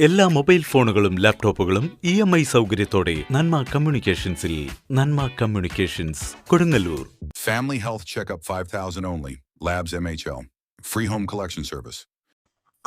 എല്ലാ മൊബൈൽ ഫോണുകളും ലാപ്ടോപ്പുകളും ഇ എം ഐ സൗകര്യത്തോടെ Nanma കമ്മ്യൂണിക്കേഷൻസിൽ Nanma communications Kodungallur Family Health Checkup 5000 only. Labs MHL. Free home collection service.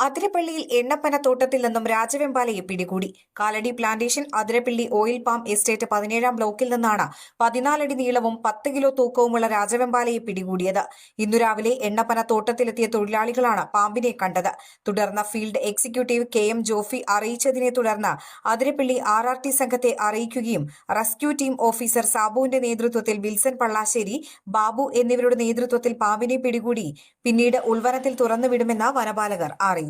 അതിരപ്പള്ളിയിൽ എണ്ണപ്പനത്തോട്ടത്തിൽ നിന്നും രാജവെമ്പാലയെ പിടികൂടി. Kalady plantation Athirappilly oil palm estate പതിനേഴാം ബ്ലോക്കിൽ നിന്നാണ് പതിനാലടി നീളവും പത്ത് കിലോ തൂക്കവുമുള്ള രാജവെമ്പാലയെ പിടികൂടിയത്. ഇന്നു രാവിലെ എണ്ണപ്പനത്തോട്ടത്തിലെത്തിയ തൊഴിലാളികളാണ് പാമ്പിനെ കണ്ടത്. തുടർന്ന് field executive K M Jofy അറിയിച്ചതിനെ തുടർന്ന് അതിരപ്പള്ളി ആർ ആർ ടി സംഘത്തെ അറിയിക്കുകയും റെസ്ക്യൂ ടീം ഓഫീസർ സാബുവിന്റെ നേതൃത്വത്തിൽ വിൽസൺ പള്ളാശ്ശേരി ബാബു എന്നിവരുടെ നേതൃത്വത്തിൽ പാമ്പിനെ പിടികൂടി. പിന്നീട് ഉൾവനത്തിൽ തുറന്നുവിടുമെന്ന് വനപാലകർ അറിയിച്ചു.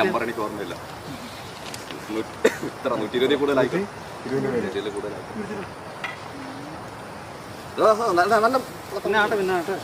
നമ്പർ എനിക്ക് ഓർമ്മയില്ല. നൂറ്റി- ഇത്ര നൂറ്റി ഇരുപതിൽ കൂടുതലായിട്ട് കൂടുതലായിട്ട് നല്ല നല്ല പിന്നെ ആട്ടെ പിന്നെ ആട്ടെ.